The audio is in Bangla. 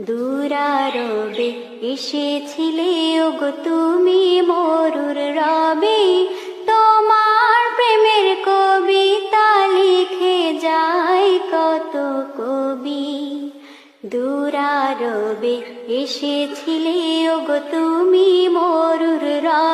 দূরারবে এসেছিলে, ওগো তুমি মরুর রবে। তোমার প্রেমের কবিতা লিখে যায় কত কবি। দূরারবে এসেছিলে, ওগো তুমি মরুর রবি।